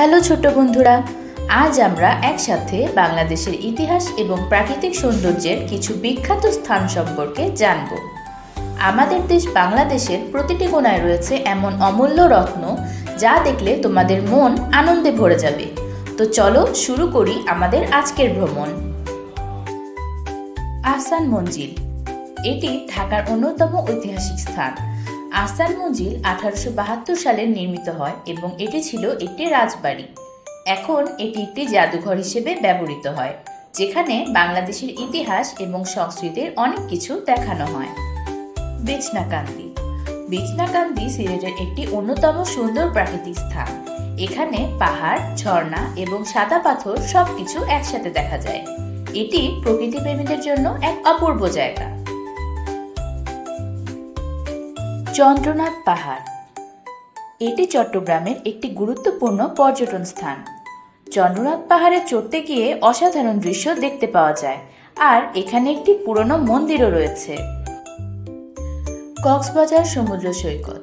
Hello ছোট বন্ধুরা, আজ আমরা একসাথে বাংলাদেশের ইতিহাস এবং প্রাকৃতিক সৌন্দর্যের কিছু বিখ্যাত স্থান সম্পর্কে জানব। আমাদের দেশ বাংলাদেশের প্রতিটি কোনায় রয়েছে এমন অমূল্য রত্ন যা দেখলে তোমাদের মন আনন্দে ভরে যাবে। তো চলো শুরু করি আমাদের আজকের ভ্রমণ। আহসান মঞ্জিল, এটি ঢাকার অন্যতম ঐতিহাসিক স্থান। আহসান মঞ্জিল আঠারোশো বাহাত্তর সালে নির্মিত হয় এবং এটি ছিল একটি রাজবাড়ি। এখন এটি একটি জাদুঘর হিসেবে ব্যবহৃত হয়, যেখানে বাংলাদেশের ইতিহাস এবং সংস্কৃতির অনেক কিছু দেখানো হয়। বেচনাকান্দি বেচনাকান্দি সিলেটের একটি অন্যতম সুন্দর প্রাকৃতিক স্থান। এখানে পাহাড়, ঝর্ণা এবং সাদা পাথর সবকিছু একসাথে দেখা যায়। এটি প্রকৃতি প্রেমীদের জন্য এক অপূর্ব জায়গা। চন্দ্রনাথ পাহাড়। এটি চট্টগ্রামের একটি গুরুত্বপূর্ণ পর্যটন স্থান। চন্দ্রনাথ পাহাড়ে চড়তে গিয়ে অসাধারণ দৃশ্য দেখতে পাওয়া যায়। আর এখানে একটি পুরনো মন্দিরও রয়েছে। কক্সবাজার সমুদ্র সৈকত।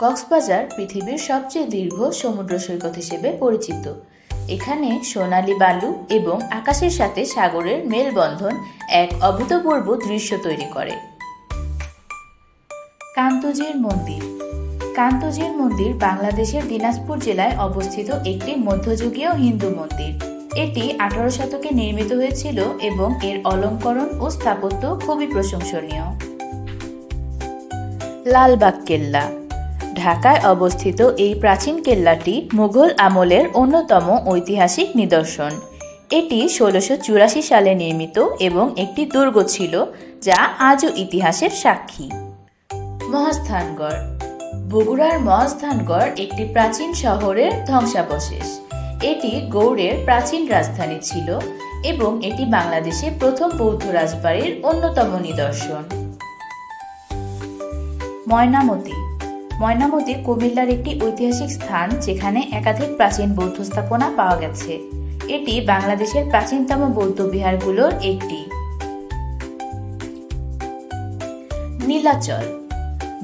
কক্সবাজার পৃথিবীর সবচেয়ে দীর্ঘ সমুদ্র সৈকত হিসেবে পরিচিত। এখানে সোনালী বালু এবং আকাশের সাথে সাগরের মেলবন্ধন এক অভূতপূর্ব দৃশ্য তৈরি করে। কান্তজির মন্দির। কান্তজির মন্দির বাংলাদেশের দিনাজপুর জেলায় অবস্থিত একটি মধ্যযুগীয় হিন্দু মন্দির। এটি আঠারো শতকে নির্মিত হয়েছিল এবং এর অলঙ্করণ ও স্থাপত্য খুবই প্রশংসনীয়। লালবাগ কেল্লা। ঢাকায় অবস্থিত এই প্রাচীন কেল্লাটি মুঘল আমলের অন্যতম ঐতিহাসিক নিদর্শন। এটি ষোলোশো চুরাশি সালে নির্মিত এবং একটি দুর্গ ছিল, যা আজও ইতিহাসের সাক্ষী। মহাস্থানগড়। বগুড়ার মহাস্থানগড় একটি প্রাচীন শহরের ধ্বংসাবশেষ। এটি গৌড়ের প্রাচীন রাজধানী ছিল এবং এটি বাংলাদেশে প্রথম বৌদ্ধ রাজবাড়ির অন্যতম নিদর্শন। ময়নামতি। ময়নামতি কুমিল্লার একটি ঐতিহাসিক স্থান যেখানে একাধিক প্রাচীন বৌদ্ধ স্থাপনা পাওয়া গেছে। এটি বাংলাদেশের প্রাচীনতম বৌদ্ধ বিহারগুলোর একটি। নীলাচল।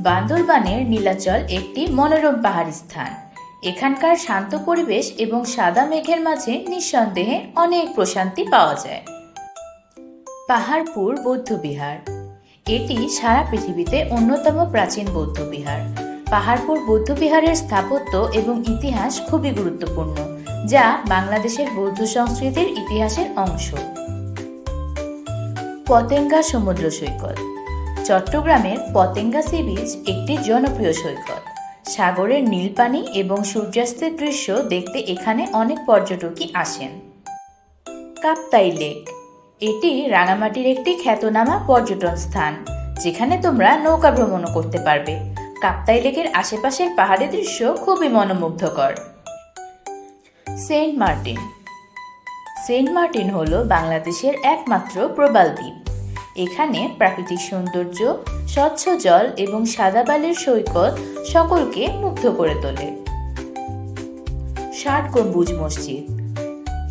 বান্দরবানের নীলাচল একটি মনোরম পাহাড়ি স্থান। এখানকার শান্ত পরিবেশ এবং সাদা মেঘের মাঝে নিঃসন্দেহে অনেক প্রশান্তি পাওয়া যায়। পাহাড়পুর বৌদ্ধবিহার এটি সারা পৃথিবীতে অন্যতম প্রাচীন বৌদ্ধবিহার পাহাড়পুর বৌদ্ধবিহারের স্থাপত্য এবং ইতিহাস খুবই গুরুত্বপূর্ণ, যা বাংলাদেশের বৌদ্ধ সংস্কৃতির ইতিহাসের অংশ। পতেঙ্গা সমুদ্র সৈকত। চট্টগ্রামের পতেঙ্গা সি বিচ একটি জনপ্রিয় সৈকত। সাগরের নীল পানি এবং সূর্যাস্তের দৃশ্য দেখতে এখানে অনেক পর্যটকই আসেন। কাপ্তাই লেক, এটি রাঙামাটির একটি খ্যাতনামা পর্যটন স্থান, যেখানে তোমরা নৌকা ভ্রমণও করতে পারবে। কাপ্তাই লেকের আশেপাশের পাহাড়ি দৃশ্য খুবই মনোমুগ্ধকর। সেন্ট মার্টিন সেন্ট মার্টিন হল বাংলাদেশের একমাত্র প্রবাল দ্বীপ। এখানে প্রাকৃতিক সৌন্দর্য, স্বচ্ছ জল এবং সাদা বালির সৈকত সকলকে মুগ্ধ করে তোলে। ষাট গম্বুজ মসজিদ।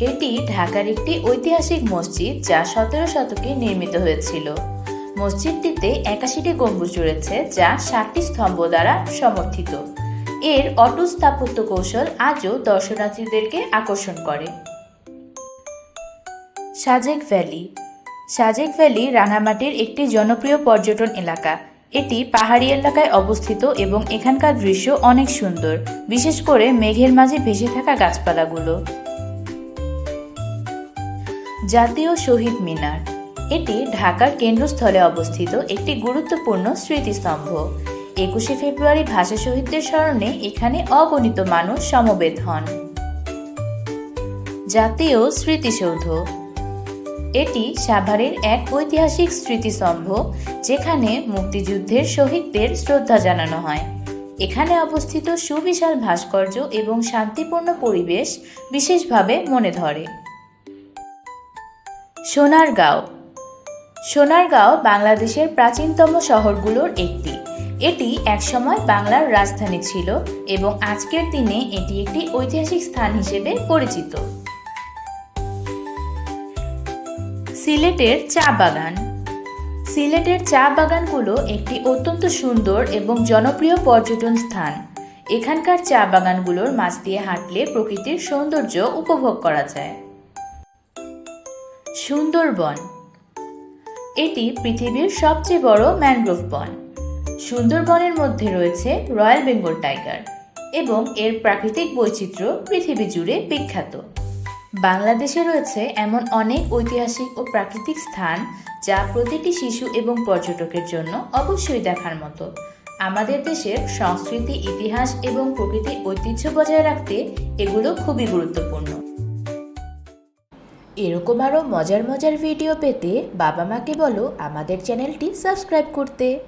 এটি ঢাকার একটি ঐতিহাসিক মসজিদ যা সতেরো শতকে নির্মিত হয়েছিল। মসজিদটিতে একাশিটি গম্বুজ রয়েছে যা ষাটটি স্তম্ভ দ্বারা সমর্থিত। এর অটু স্থাপত্য কৌশল আজও দর্শনার্থীদেরকে আকর্ষণ করে। সাজেক ভ্যালি। সাজেক ভ্যালি রাঙামাটির একটি জনপ্রিয় পর্যটন এলাকা। এটি পাহাড়ি এলাকায় অবস্থিত এবং এখানকার দৃশ্য অনেক সুন্দর, বিশেষ করে মেঘের মাঝে ভেসে থাকা গাছপালাগুলো। জাতীয় শহীদ মিনার। এটি ঢাকার কেন্দ্রস্থলে অবস্থিত একটি গুরুত্বপূর্ণ স্মৃতিস্তম্ভ। একুশে ফেব্রুয়ারি ভাষা শহীদদের স্মরণে এখানে অগণিত মানুষ সমবেত হন। জাতীয় স্মৃতিসৌধ। এটি সাভারের এক ঐতিহাসিক স্মৃতিস্তম্ভ, যেখানে মুক্তিযুদ্ধের শহীদদের শ্রদ্ধা জানানো হয়। এখানে অবস্থিত সুবিশাল ভাস্কর্য এবং শান্তিপূর্ণ পরিবেশ বিশেষভাবে মনে ধরে। সোনারগাঁও। সোনারগাঁও বাংলাদেশের প্রাচীনতম শহরগুলোর একটি। এটি একসময় বাংলার রাজধানী ছিল এবং আজকের দিনে এটি একটি ঐতিহাসিক স্থান হিসেবে পরিচিত। সিলেটের চা বাগান। সিলেটের চা বাগানগুলো একটি অত্যন্ত সুন্দর এবং জনপ্রিয় পর্যটন স্থান। এখানকার চা বাগানগুলোর মাছ দিয়ে হাঁটলে প্রকৃতির সৌন্দর্য উপভোগ করা যায়। সুন্দরবন। এটি পৃথিবীর সবচেয়ে বড় ম্যানগ্রোভ বন। সুন্দরবনের মধ্যে রয়েছে রয়্যাল বেঙ্গল টাইগার এবং এর প্রাকৃতিক বৈচিত্র্য পৃথিবী জুড়ে বিখ্যাত। বাংলাদেশে রয়েছে এমন অনেক ঐতিহাসিক ও প্রাকৃতিক স্থান যা প্রতিটি শিশু এবং পর্যটকের জন্য অবশ্যই দেখার মতো। আমাদের দেশের সংস্কৃতি, ইতিহাস এবং প্রকৃতির ঐতিহ্য বজায় রাখতে এগুলো খুবই গুরুত্বপূর্ণ। এরকম আরও মজার মজার ভিডিও পেতে বাবা মাকে বলো আমাদের চ্যানেলটি সাবস্ক্রাইব করতে।